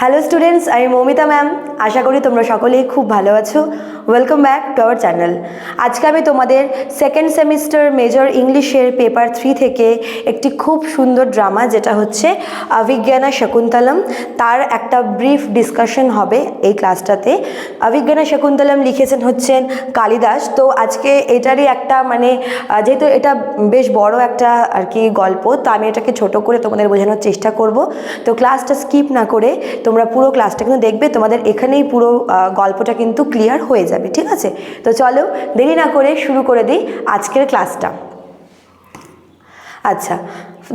Hello students আমি Moumita ma'am আশা করি তোমরা সকলেই খুব ভালো আছো। Welcome back to our channel আজকে আমি তোমাদের সেকেন্ড সেমিস্টার মেজর ইংলিশের পেপার থ্রি থেকে একটি খুব সুন্দর ড্রামা যেটা হচ্ছে অভিজ্ঞানা শকুন্তলম তার একটা ব্রিফ ডিসকাশন হবে এই ক্লাসটাতে অভিজ্ঞানা শকুন্তলম লিখেছেন হচ্ছেন কালিদাস। তো আজকে এটারই একটা মানে যেহেতু এটা বেশ বড় একটা আর কি গল্প, তো আমি এটাকে ছোট করে তোমাদের বোঝানোর চেষ্টা করব। তো ক্লাসটা স্কিপ না করে তোমরা পুরো ক্লাসটা কিন্তু দেখবে, তোমাদের এখানেই পুরো গল্পটা কিন্তু ক্লিয়ার হয়ে যাবে, ঠিক আছে? তো চলো, দেরি না করে শুরু করে দিই আজকের ক্লাসটা আচ্ছা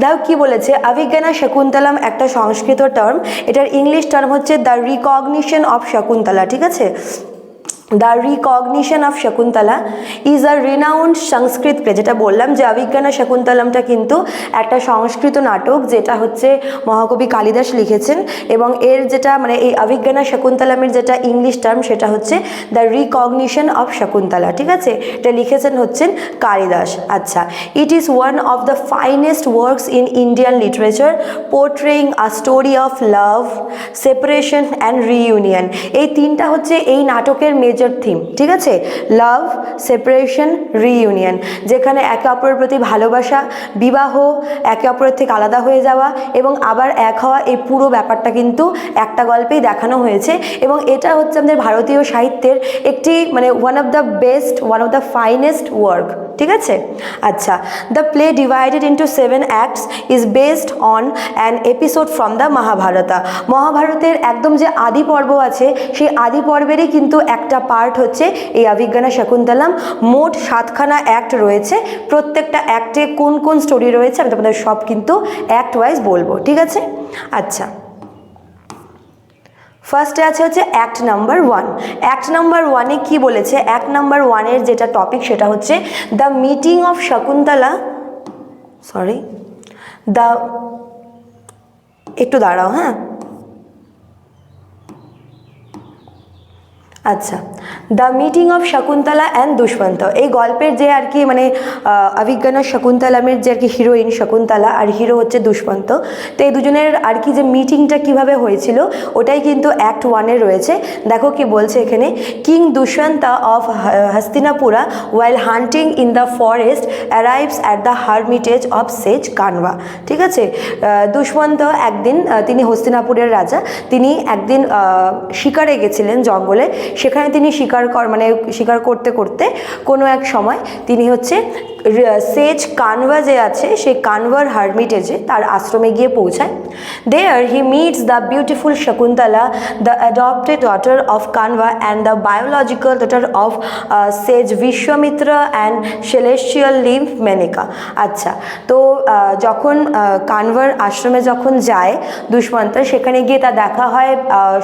দাও কি বলেছে? অভিজ্ঞানা শকুন্তলাম একটা সংস্কৃত টার্ম এটার ইংলিশ টার্ম হচ্ছে দ্য রিকগনিশন অফ শকুন্তলা ঠিক আছে? The recognition of Shakuntala is a renowned Sanskrit play যেটা বললাম যে অভিজ্ঞানা শকুন্তলমটা কিন্তু একটা সংস্কৃত নাটক, যেটা হচ্ছে মহাকবি কালিদাস লিখেছেন এবং এর যেটা মানে এই অভিজ্ঞানা শকুন্তলমের যেটা ইংলিশ টার্ম সেটা হচ্ছে দ্য রিকগনিশন অফ শকুন্তলা ঠিক আছে? এটা লিখেছেন হচ্ছেন কালিদাস। আচ্ছা it is one of the finest works in Indian literature portraying a story of love separation and reunion এই তিনটা হচ্ছে এই নাটকের মেজর থিম ঠিক আছে? লাভ সেপারেশন রিইউনিয়ন যেখানে একে অপরের প্রতি ভালোবাসা, বিবাহ, একে অপরের থেকে আলাদা হয়ে যাওয়া এবং আবার এক হওয়া, এই পুরো ব্যাপারটা কিন্তু একটা গল্পেই দেখানো হয়েছে। এবং এটা হচ্ছে আমাদের ভারতীয় সাহিত্যের একটি মানে one of the best one of the finest work ঠিক আছে? আচ্ছা the play divided into seven acts is based on an episode from the Mahabharata মহাভারতের একদম যে আদি পর্ব আছে, সেই আদি পর্বেরই কিন্তু একটা পার্ট হচ্ছে এই অভিজ্ঞানা শকুন্তলাম। মোট সাতখানা অ্যাক্ট রয়েছে। প্রত্যেকটা অ্যাক্টে কোন কোন স্টোরি রয়েছে আমি তোমাদের সব কিন্তু অ্যাক্ট ওয়াইজ বলব, ঠিক আছে? আচ্ছা। ফার্স্টে আছে হচ্ছে act number one act number ওয়ানে কি বলেছে? অ্যাক্ট নাম্বার ওয়ানের যেটা টপিক সেটা হচ্ছে the meeting of Shakuntala sorry the একটু দাঁড়াও হ্যাঁ? আচ্ছা the meeting of Shakuntala and Dushyanta এই গল্পের যে আর কি মানে অভিজ্ঞানা শকুন্তলামের যে আর কি হিরোইন শকুন্তলা আর হিরো হচ্ছে দুষ্মন্ত তো এই দুজনের আর কি যে মিটিংটা কীভাবে হয়েছিল, ওটাই কিন্তু অ্যাক্ট ওয়ানে রয়েছে। দেখো কি বলছে এখানে king Dushyanta of Hastinapura while hunting in the forest arrives at the hermitage of sage Kanwa ঠিক আছে? দুষ্মন্ত একদিন তিনি হস্তিনাপুরের রাজা। তিনি একদিন শিকারে গেছিলেন জঙ্গলে। সেখানে তিনি শিকার কর মানে শিকার করতে করতে কোনো এক সময় তিনি হচ্ছে সেজ কানভা যে আছে, সেই কানভার হারমিটেজে তার আশ্রমে গিয়ে পৌঁছায়। There he meets the beautiful Shakuntala the adopted daughter of Kanva and the biological daughter of sage Vishwamitra and celestial live Menaka আচ্ছা তো যখন কানভার আশ্রমে যখন যায় দুষ্মন্ত সেখানে গিয়ে তার দেখা হয়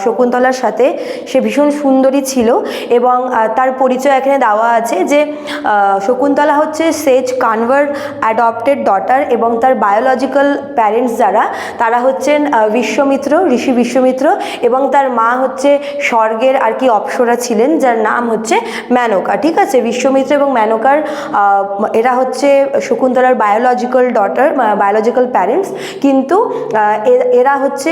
শকুন্তলার সাথে। সে ভীষণ সুন্দরী ছিল এবং তার পরিচয় এখানে দেওয়া আছে যে শকুন্তলা হচ্ছে সেজ কানভার অ্যাডপ্টেড ডটার এবং তার বায়োলজিক্যাল প্যারেন্টস যারা, তারা হচ্ছেন বিশ্বমিত্র, ঋষি বিশ্বমিত্র এবং তার মা হচ্ছে স্বর্গের আর কি অপ্সরা ছিলেন, যার নাম হচ্ছে মেনকা ঠিক আছে? বিশ্বমিত্র এবং মেনকার এরা হচ্ছে শকুন্তলার বায়োলজিক্যাল ডটার বায়োলজিক্যাল প্যারেন্টস কিন্তু এরা হচ্ছে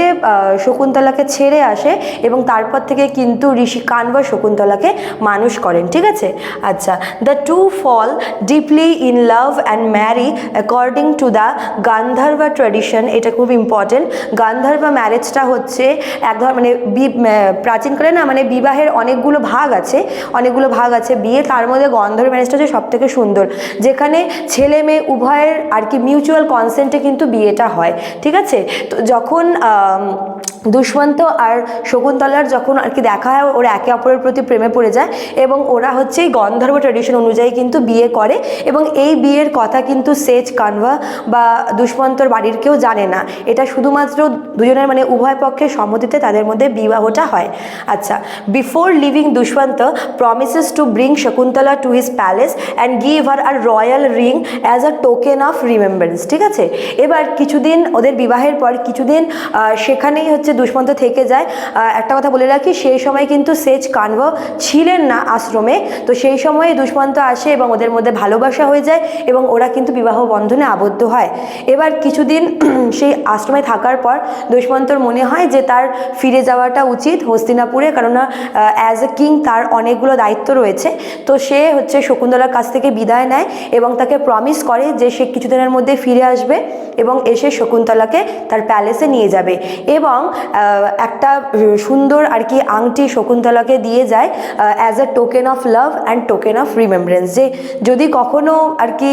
শকুন্তলাকে ছেড়ে আসে এবং তারপর থেকে কিন্তু ঋষি কানবা শকুন্তলাকে মানুষ করেন, ঠিক আছে? আচ্ছা the two fall deeply in love and marry according to the Gandharva tradition এটা খুব ইম্পর্টেন্ট গান্ধার্বা ম্যারেজটা হচ্ছে এক ধর মানে প্রাচীনকালে না মানে বিবাহের অনেকগুলো ভাগ আছে। অনেকগুলো ভাগ আছে। বিয়ে তার মধ্যে গন্ধর্ব ম্যারেজটা হচ্ছে সব থেকে সুন্দর। যেখানে ছেলে মেয়ে উভয়ের আর কি মিউচুয়াল কনসেন্টে কিন্তু বিয়েটা হয়। ঠিক আছে? তো যখন দুষ্মন্ত আর শকুন্তলার যখন আর কি দেখা হয়, ওরা একে অপরের প্রতি প্রেমে পড়ে যায় এবং ওরা হচ্ছে এই গন্ধর্ব ট্র্যাডিশন অনুযায়ী কিন্তু বিয়ে করে এবং এই বিয়ের কথা কিন্তু সেজ কানভা বা দুষ্মন্তর বাড়ির কেউ জানে না। এটা শুধুমাত্র দুজনের মানে উভয় পক্ষের সম্মতিতে তাদের মধ্যে বিবাহটা হয়। আচ্ছা before leaving Dushyanta promises to bring Shakuntala to his palace and give her a royal ring as a token of remembrance ঠিক আছে? এবার কিছুদিন ওদের বিবাহের পর কিছুদিন সেখানেই হচ্ছে দুষ্মন্ত থেকে যায়। একটা কথা বলে রাখি, সেই সময় কিন্তু সেজ কানভ ছিলেন না আশ্রমে। তো সেই সময় দুষ্মন্ত আসে এবং ওদের মধ্যে ভালোবাসা হয়ে যায় এবং ওরা কিন্তু বিবাহ বন্ধনে আবদ্ধ হয়। এবার কিছুদিন সেই আশ্রমে থাকার পর দুষ্মন্তর মনে হয় যে তার ফিরে যাওয়াটা উচিত হস্তিনাপুরে কেননা অ্যাজ এ কিং তার অনেকগুলো দায়িত্ব রয়েছে। তো সে হচ্ছে শকুন্তলার কাছ থেকে বিদায় নেয় এবং তাকে প্রমিস করে যে সে কিছুদিনের মধ্যে ফিরে আসবে এবং এসে শকুন্তলাকে তার প্যালেসে নিয়ে যাবে। এবং একটা সুন্দর আর কি আংটি শকুন্তলাকে দিয়ে যায় as a token of love and token of remembrance যে যদি কখনো আর কি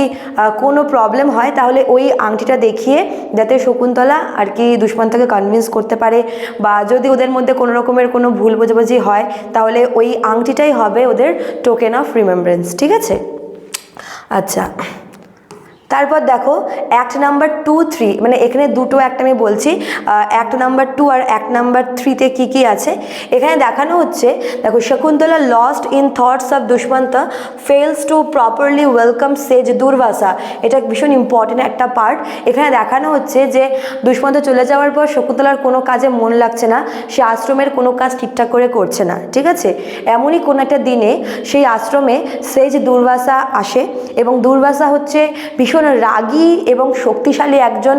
কোনো প্রবলেম হয়, তাহলে ওই আংটিটা দেখিয়ে যাতে শকুন্তলা আর কি দুষ্মন্তকে কনভিন্স করতে পারে। বা যদি ওদের মধ্যে কোনো রকমের কোনো ভুল বোঝাবুঝি হয়, তাহলে ওই আংটিটাই হবে ওদের টোকেন অফ রিমেম্বারেন্স ঠিক আছে? আচ্ছা। তারপর দেখো অ্যাক্ট নাম্বার টু থ্রি মানে এখানে দুটো অ্যাক্ট আমি বলছি অ্যাক্ট নাম্বার টু আর অ্যাক্ট নাম্বার থ্রিতে কী কী আছে? এখানে দেখানো হচ্ছে, দেখো, Shakuntala lost in thoughts of Dushyanta fails to properly welcome sage Durvasa এটা ভীষণ ইম্পর্টেন্ট একটা পার্ট এখানে দেখানো হচ্ছে যে, দুষ্মন্ত চলে যাওয়ার পর শকুন্তলার কোনো কাজে মন লাগছে না, সে আশ্রমের কোনো কাজ ঠিকঠাক করে করছে না, ঠিক আছে? এমনই কোনো একটা দিনে সেই আশ্রমে সেজ দুর্বাসা আসে এবং দুর্বাসা হচ্ছে ভীষণ রাগী এবং শক্তিশালী একজন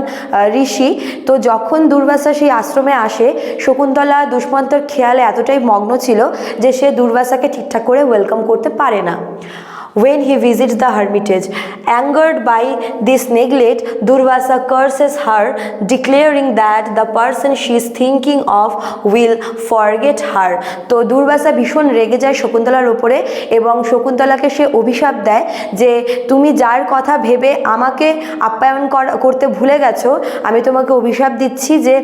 ঋষি, তো যখন দুর্বাসা সেই আশ্রমে আসে, শকুন্তলা দুষ্মন্তর খেয়ালে এতটাই মগ্ন ছিল যে সে দুর্বাসাকে ঠিকঠাক করে ওয়েলকাম করতে পারে না। When he visits the hermitage. Angered by this neglect, Durvasa curses her, declaring that the person she is thinking of will forget her. তো দুর্বাসা ভীষণ রেগে যায় শকুন্তলার উপরে এবং শকুন্তলাকে সে অভিশাপ দেয় যে তুমি যার কথা ভেবে আমাকে আপ্যায়ন কর- করতে ভুলে গেছো আমি তোমাকে অভিশাপ দিচ্ছি যে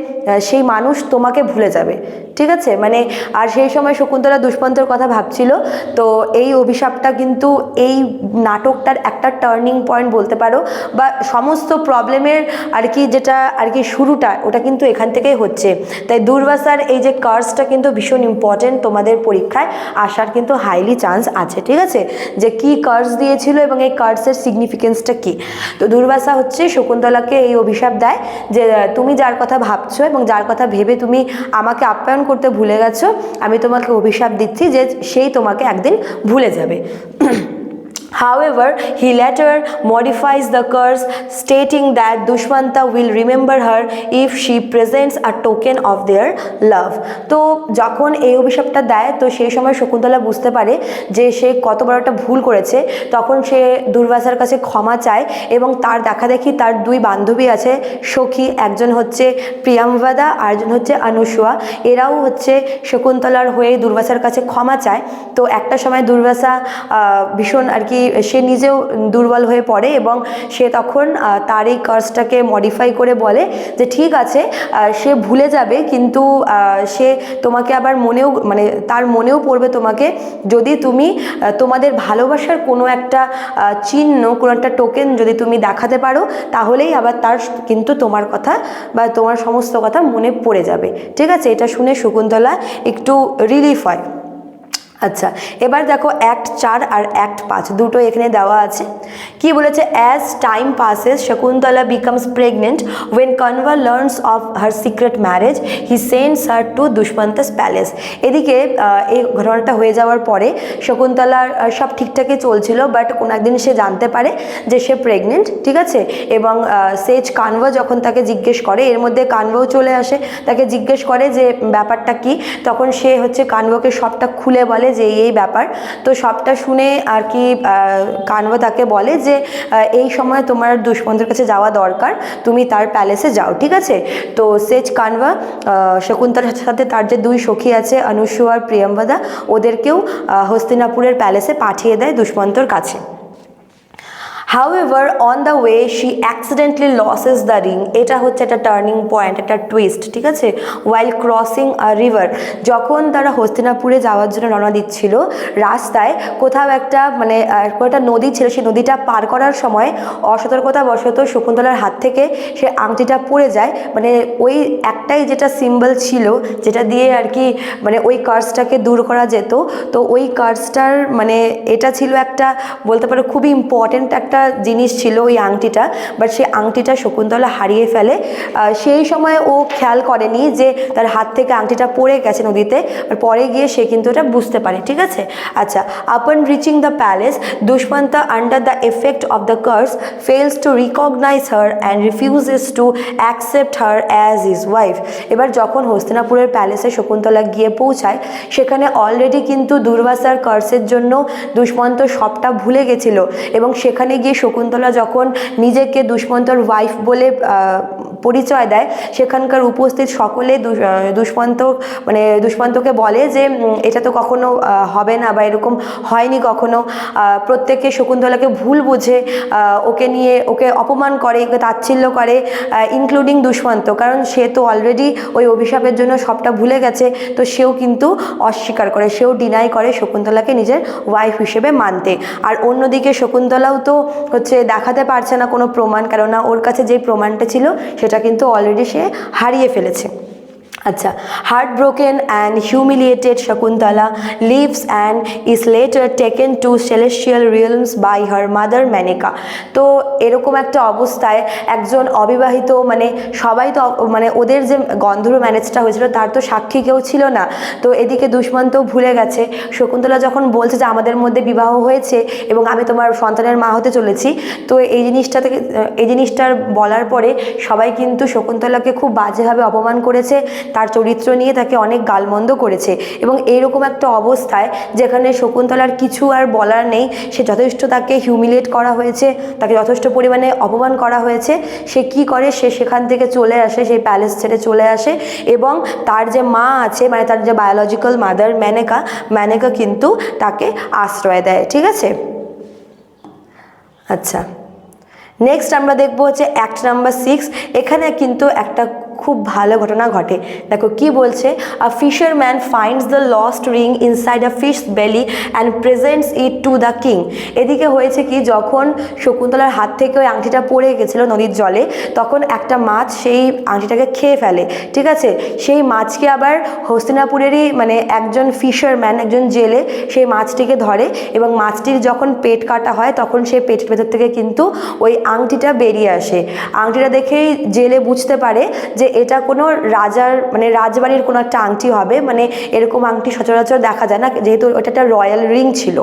সেই মানুষ তোমাকে ভুলে যাবে ঠিক আছে মানে আর সেই সময় শকুন্তলা দুষ্মন্তর কথা ভাবছিল তো এই অভিশাপটা কিন্তু এই নাটকটার একটা টার্নিং পয়েন্ট বলতে পারো বা সমস্ত প্রবলেমের আর কি যেটা, আর কি শুরুটা, ওটা কিন্তু এখান থেকেই হচ্ছে। তাই দুর্বাসার এই যে কার্সটা কিন্তু ভীষণ ইম্পর্টেন্ট তোমাদের পরীক্ষায়, আসার কিন্তু হাইলি চান্স আছে, ঠিক আছে? যে কি কার্স দিয়েছিল এবং এই কার্সের সিগনিফিকেন্সটা কি? তো দুর্বাসা হচ্ছে শকুন্তলাকে এই অভিশাপ দেয় যে, তুমি যার কথা ভাবছ এবং যার কথা ভেবে তুমি আমাকে আপ্যায়ন করতে ভুলে গেছো, আমি তোমাকে অভিশাপ দিচ্ছি যে সেই তোমাকে একদিন ভুলে যাবে। However, he later modifies the curse, stating that Dushmanta will remember her if she presents a token of their love. তো যখন এই অভিশাপটা দেয় তো সেই সময় শকুন্তলা বুঝতে পারে যে সে কত বড় একটা ভুল করেছে। তখন সে দুর্বাসার কাছে ক্ষমা চায় এবং তার দেখা দেখি তার দুই বান্ধবী আছে সখী একজন হচ্ছে প্রিয়ামবাদা আর একজন হচ্ছে অনুসুয়া এরাও হচ্ছে শকুন্তলার হয়ে দুর্বাসার কাছে ক্ষমা চায়। তো একটা সময় দুর্বাসা ভীষণ আর কি সে নিজেও দুর্বল হয়ে পড়ে এবং সে তখন তার এই কার্সটাকে মডিফাই করে বলে যে ঠিক আছে সে ভুলে যাবে কিন্তু সে তোমাকে আবার মনেও মানে তার মনেও পড়বে তোমাকে যদি তুমি তোমাদের ভালোবাসার কোনো একটা চিহ্ন, কোনো একটা টোকেন যদি তুমি দেখাতে পারো, তাহলেই আবার তার কিন্তু তোমার কথা বা তোমার সমস্ত কথা মনে পড়ে যাবে। ঠিক আছে? এটা শুনে শকুন্তলা একটু রিলিফ হয়। আচ্ছা এবার দেখো অ্যাক্ট চার আর অ্যাক্ট পাঁচ, দুটো এখানে দেওয়া আছে। কি বলেছে? As time passes Shakuntala becomes pregnant when Kanva learns of her secret marriage he sends her to Dushyanta's palace এদিকে এই ঘটনাটা হয়ে যাওয়ার পরে শকুন্তলার সব ঠিকঠাকই চলছিল বাট কোনো একদিন সে জানতে পারে যে সে প্রেগনেন্ট ঠিক আছে? এবং সেজ কানভা যখন তাকে জিজ্ঞেস করে, এর মধ্যে কানভাও চলে আসে, তাকে জিজ্ঞেস করে যে ব্যাপারটা কি? তখন সে হচ্ছে কানভাকে সবটা খুলে বলে যে এই ব্যাপার। তো সবটা শুনে আর কি কানবা তাকে বলে যে এই সময় তোমার দুষ্মন্তের কাছে যাওয়া দরকার তুমি তার প্যালেসে যাও ঠিক আছে? তো সেজ আহ, শকুন্তলার সাথে তার যে দুই সখী আছে অনুসু আর প্রিয়ম্বদা ওদেরকেও হস্তিনাপুরের প্যালেসে পাঠিয়ে দেয় দুষ্মন্তর কাছে। However on the way she accidentally loses the ring এটা হচ্ছে একটা টার্নিং পয়েন্ট একটা টুইস্ট ঠিক আছে? ওয়াইল ক্রসিং আ রিভার যখন তারা হস্তিনাপুরে যাওয়ার জন্য রওনা দিচ্ছিল, রাস্তায় কোথাও একটা মানে একটা নদী ছিল, সেই নদীটা পার করার সময় অসতর্কতা বশত শকুন্তলার হাত থেকে সে আংটিটা পড়ে যায়। মানে ওই একটাই যেটা সিম্বল ছিল, যেটা দিয়ে আর কি মানে ওই কার্সটাকে দূর করা যেত। তো ওই কার্সটার মানে এটা ছিল একটা বলতে পারো খুবই ইম্পর্ট্যান্ট একটা একটা জিনিস ছিল ওই আংটিটা বাট সেই আংটিটা শকুন্তলা হারিয়ে ফেলে। সেই সময় ও খেয়াল করেনি যে তার হাত থেকে আংটিটা পড়ে গেছে নদীতে পরে গিয়ে সে কিন্তু এটা বুঝতে পারে, ঠিক আছে? আচ্ছা upon reaching the palace Dushyanta under the effect of the curse fails to recognize her and refuses to accept her as is wife এবার যখন হস্তিনাপুরের প্যালেসে শকুন্তলা গিয়ে পৌঁছায়, সেখানে অলরেডি কিন্তু দুর্বাসার কার্সের জন্য দুষ্মন্ত সবটা ভুলে গেছিল এবং সেখানে গিয়ে শকুন্তলা যখন নিজেকে দুষ্মন্তর ওয়াইফ বলে পরিচয় দেয়, সেখানকার উপস্থিত সকলে দুষ্মন্ত মানে দুষ্মন্তকে বলে যে এটা তো কখনো হবে না বা এরকম হয়নি কখনো। প্রত্যেকে শকুন্তলাকে ভুল বুঝে ওকে নিয়ে, ওকে অপমান করে, ওকে তাচ্ছিল্য করে ইনক্লুডিং দুষ্মন্ত। কারণ সে তো অলরেডি ওই অভিশাপের জন্য সবটা ভুলে গেছে, তো সেও কিন্তু অস্বীকার করে, সেও ডিনাই করে শকুন্তলাকে নিজের ওয়াইফ হিসেবে মানতে। আর অন্যদিকে শকুন্তলাও তো হচ্ছে দেখাতে পারছে না কোনো প্রমাণ, কেননা ওর কাছে যে প্রমাণটা ছিল সেটা কিন্তু অলরেডি সে হারিয়ে ফেলেছে। আচ্ছা heart broken and humiliated Shakuntala leaves and is later taken to celestial realms by her mother Menaka তো এরকম একটা অবস্থায় একজন অবিবাহিত মানে সবাই তো মানে ওদের যে গন্ধর্ব ম্যানেজটা হয়েছিল, তার তো সাক্ষী কেউ ছিল না। তো এদিকে দুষ্মন্তও ভুলে গেছে। শকুন্তলা যখন বলছে যে আমাদের মধ্যে বিবাহ হয়েছে এবং আমি তোমার সন্তানের মা হতে চলেছি, তো এই জিনিসটা থেকে, এই জিনিসটার বলার পরে সবাই কিন্তু শকুন্তলাকে খুব বাজেভাবে অপমান করেছে। তার চরিত্র নিয়ে তাকে অনেক গালমন্দ করেছে। এবং এইরকম একটা অবস্থায় যেখানে শকুন্তলার কিছু আর বলার নেই, সে যথেষ্ট তাকে হিউমিলিয়েট করা হয়েছে, তাকে যথেষ্ট পরিমাণে অপমান করা হয়েছে। সে কি করে? সে সেখান থেকে চলে আসে, সেই প্যালেস ছেড়ে চলে আসে এবং তার যে মা আছে মানে তার যে বায়োলজিক্যাল মাদার ম্যানেকা ম্যানেকা কিন্তু তাকে আশ্রয় দেয়, ঠিক আছে? আচ্ছা। নেক্সট আমরা দেখব হচ্ছে অ্যাক্ট নাম্বার সিক্স এখানে কিন্তু একটা খুব ভালো ঘটনা ঘটে। দেখো কি বলছে? A fisherman finds the lost ring inside a fish belly and presents it to the king এদিকে হয়েছে কি, যখন শকুন্তলার হাত থেকে ওই আংটিটা পড়ে গেছিল নদীর জলে, তখন একটা মাছ সেই আংটিটাকে খেয়ে ফেলে। ঠিক আছে? সেই মাছকে আবার হস্তিনাপুরেরই মানে একজন ফিশারম্যান একজন জেলে সেই মাছটিকে ধরে এবং মাছটির যখন পেট কাটা হয়, তখন সেই পেটের ভেতর থেকে কিন্তু ওই আংটিটা বেরিয়ে আসে। আংটিটা দেখেই জেলে বুঝতে পারে যে এটা কোনো রাজার মানে রাজবাড়ির কোনো একটা আংটি হবে মানে এরকম আংটি সচরাচর দেখা যায় না, যেহেতু ওটা একটা রয়্যাল রিং ছিল।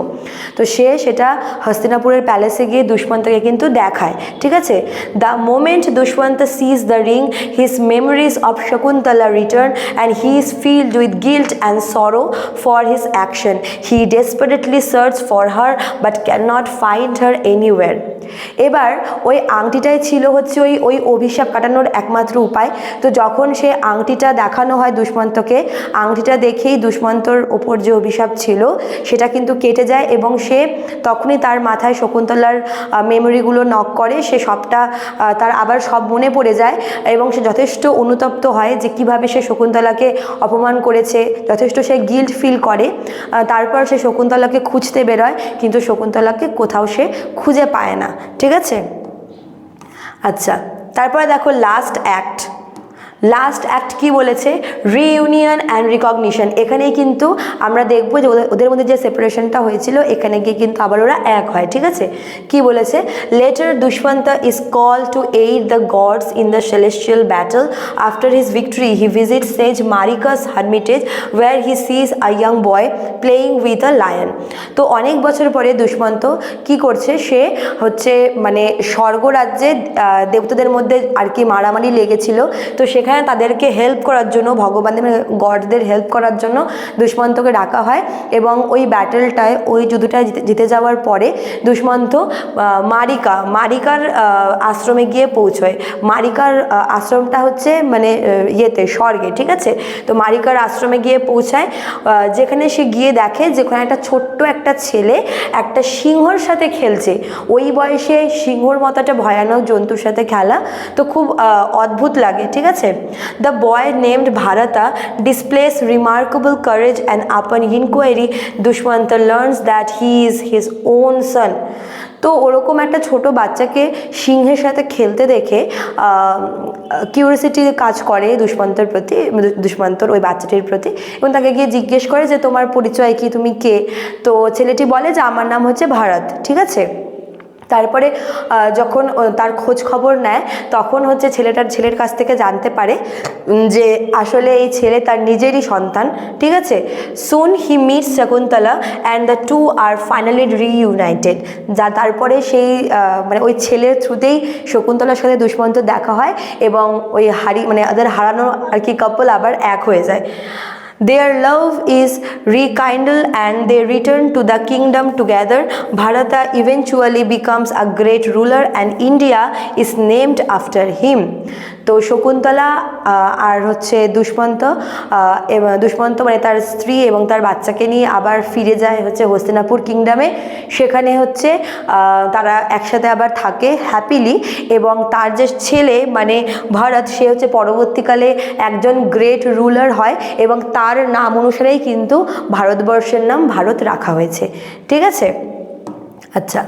তো সে সেটা হস্তিনাপুরের প্যালেসে গিয়ে দুষ্মন্তকে কিন্তু দেখায়, ঠিক আছে? The moment Dushyanta sees the ring his memories of Shakuntala return and he is filled with guilt and sorrow for his action he desperately search for her but can not find her anywhere এবার ওই আংটিটাই ছিল হচ্ছে ওই ওই অভিশাপ কাটানোর একমাত্র উপায়। তো যখন সে আংটিটা দেখানো হয় দুষ্মন্তকে, আংটিটা দেখেই দুষ্মন্তর ওপর যে অভিশাপ ছিল, সেটা কিন্তু কেটে যায় এবং সে তখনই তার মাথায় শকুন্তলার মেমোরিগুলো নক করে, সে সবটা তার আবার সব মনে পড়ে যায় এবং সে যথেষ্ট অনুতপ্ত হয় যে কীভাবে সে শকুন্তলাকে অপমান করেছে, যথেষ্ট সে গিল্ট ফিল করে। তারপর সে শকুন্তলাকে খুঁজতে বেরোয়, কিন্তু শকুন্তলাকে কোথাও সে খুঁজে পায় না। ঠিক আছে? আচ্ছা তারপরে দেখো লাস্ট অ্যাক্ট লাস্ট অ্যাক্ট কি বলেছে? রিইউনিয়ন অ্যান্ড রিকগনিশন এখানেই কিন্তু আমরা দেখব যে ওদের- মধ্যে যে সেপারেশনটা হয়েছিল, এখানে গিয়ে কিন্তু আবার ওরা এক হয়, ঠিক আছে? কি বলেছে? Later Dushyanta is call to aid the gods in the celestial battle after his victory he visit sage Marika's hermitage where he sees a young boy playing with a lion তো অনেক বছর পরে দুষ্মন্ত কি করছে? সে হচ্ছে মানে স্বর্গরাজ্যে দেবতাদের মধ্যে আর কি মারামারি লেগেছিল। তো সেখানে তাদেরকে হেল্প করার জন্য ভগবানের গডদের হেল্প করার জন্য দুষ্মন্তকে ডাকা হয় এবং ওই ব্যাটেলটায় ওই যুদ্ধটায় জিতে জিতে যাওয়ার পরে দুষ্মন্ত মারিকা, মারিকার আশ্রমে গিয়ে পৌঁছয়। মারিকার আশ্রমটা হচ্ছে মানে ইয়েতে, স্বর্গে, ঠিক আছে? তো মারিকার আশ্রমে গিয়ে পৌঁছায়। যেখানে সে গিয়ে দেখে যেখানে একটা ছোট্ট একটা ছেলে একটা সিংহর সাথে খেলছে। ওই বয়সে সিংহর মতো একটা ভয়ানক জন্তুর সাথে খেলা। তো খুব অদ্ভুত লাগে, ঠিক আছে? The boy named Bharata displays remarkable courage and upon inquiry Dushyanta learns that he is his own son তো ওরকম একটা ছোট বাচ্চাকে সিংহের সাথে খেলতে দেখে কিউরিয়াসিটি কাজ করে দুষ্মন্তর প্রতি, দুষ্মন্তর ওই বাচ্চাটির প্রতি এবং তাকে গিয়ে জিজ্ঞেস করে যে, তোমার পরিচয় কি? তুমি কে? তো ছেলেটি বলে যে, আমার নাম হচ্ছে ভারত। ঠিক আছে? তারপরে যখন তার খোঁজ খবর নেয়, তখন হচ্ছে ছেলেটার ছেলের কাছ থেকে জানতে পারে যে আসলে এই ছেলে তার নিজেরই সন্তান, ঠিক আছে? Soon he meets Shakuntala and the two are finally reunited যা তারপরে সেই মানে ওই ছেলের থ্রুতেই শকুন্তলার সাথে দুষ্মন্ত দেখা হয় এবং ওই হারি মানে ওদের হারানো আর কি কাপল আবার এক হয়ে যায়। Their love is rekindled and they return to the kingdom together. Bharata eventually becomes a great ruler and India is named after him. তো শকুন্তলা আর হচ্ছে দুষ্মন্ত দুষ্মন্ত মানে তার স্ত্রী এবং তার বাচ্চাকে নিয়ে আবার ফিরে যায় হচ্ছে হস্তিনাপুর কিংডমে। সেখানে হচ্ছে তারা একসাথে আবার থাকে হ্যাপিলি এবং তার যে ছেলে মানে ভরত, সে হচ্ছে পরবর্তীকালে একজন গ্রেট রুলার হয় এবং তার নাম অনুসারেই কিন্তু ভারতবর্ষের নাম ভারত রাখা হয়েছে। ঠিক আছে? আচ্ছা।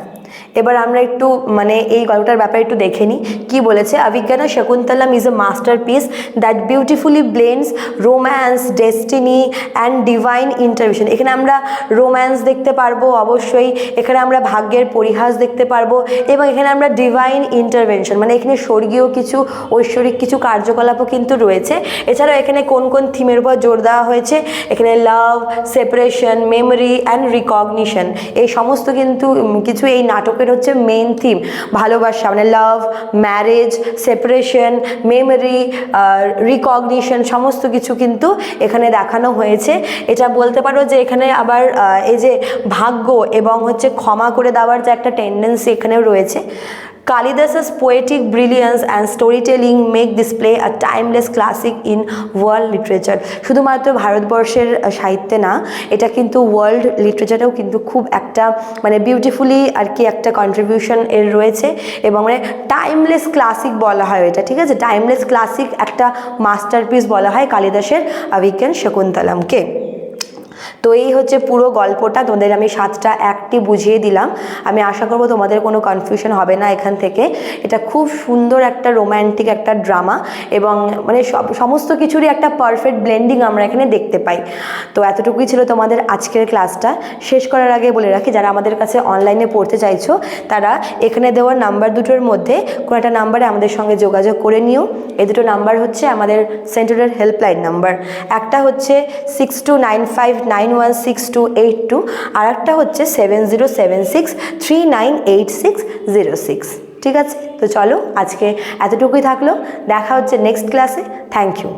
এবার আমরা একটু মানে এই গল্পটার ব্যাপারে একটু দেখে নিই। কী বলেছে? Abhijnana Shakuntalam is a masterpiece that beautifully blends romance destiny and divine intervention এখানে আমরা রোম্যান্স দেখতে পারব, অবশ্যই। এখানে আমরা ভাগ্যের পরিহাস দেখতে পারব এবং এখানে আমরা ডিভাইন ইন্টারভেনশন মানে এখানে স্বর্গীয় কিছু, ঐশ্বরিক কিছু কার্যকলাপও কিন্তু রয়েছে। এছাড়াও এখানে কোন কোন থিমের উপর জোর দেওয়া হয়েছে? এখানে love separation memory and recognition এই সমস্ত কিন্তু কিছু এই নাটকের হচ্ছে মেন থিম ভালোবাসা মানে love marriage separation memory recognition সমস্ত কিছু কিন্তু এখানে দেখানো হয়েছে। এটা বলতে পারো যে এখানে আবার এই যে ভাগ্য এবং হচ্ছে ক্ষমা করে দেওয়ার যে একটা টেন্ডেন্সি এখানেও রয়েছে। Kalidasa's poetic brilliance and storytelling make this play a timeless classic in world literature. শুধুমাত্র ভারতবর্ষের সাহিত্যে না, এটা কিন্তু ওয়ার্ল্ড লিটারেচারেও কিন্তু খুব একটা মানে বিউটিফুলি আর কি একটা কন্ট্রিবিউশন এর রয়েছে এবং মানে টাইমলেস ক্লাসিক বলা হয় এটা, ঠিক আছে? টাইমলেস ক্লাসিক একটা মাস্টারপিস বলা হয় কালিদাসের অভিজ্ঞান শকুন্তলমকে। তো এই হচ্ছে পুরো গল্পটা। তোমাদের আমি সাতটা অ্যাক্টই বুঝিয়ে দিলাম। আমি আশা করব তোমাদের কোনো কনফিউশন হবে না এখান থেকে। এটা খুব সুন্দর একটা রোম্যান্টিক একটা ড্রামা এবং মানে সব, সমস্ত কিছুরই একটা পারফেক্ট ব্লেন্ডিং আমরা এখানে দেখতে পাই। তো এতটুকুই ছিল তোমাদের আজকের ক্লাসটা শেষ করার আগে বলে রাখি, যারা আমাদের কাছে অনলাইনে পড়তে চাইছো, তারা এখানে দেওয়া নাম্বার দুটোর মধ্যে কোনো একটা নাম্বারে আমাদের সঙ্গে যোগাযোগ করে নিও। এই দুটো নাম্বার হচ্ছে আমাদের সেন্টারের হেল্পলাইন নাম্বার একটা হচ্ছে six two nine five nine one six two eight two আর একটা হচ্ছে seven zero seven six three nine eight six zero six. ঠিক আছে? তো চলো আজকে এতটুকুই থাকল। দেখা হচ্ছে নেক্সট ক্লাসে। Thank you.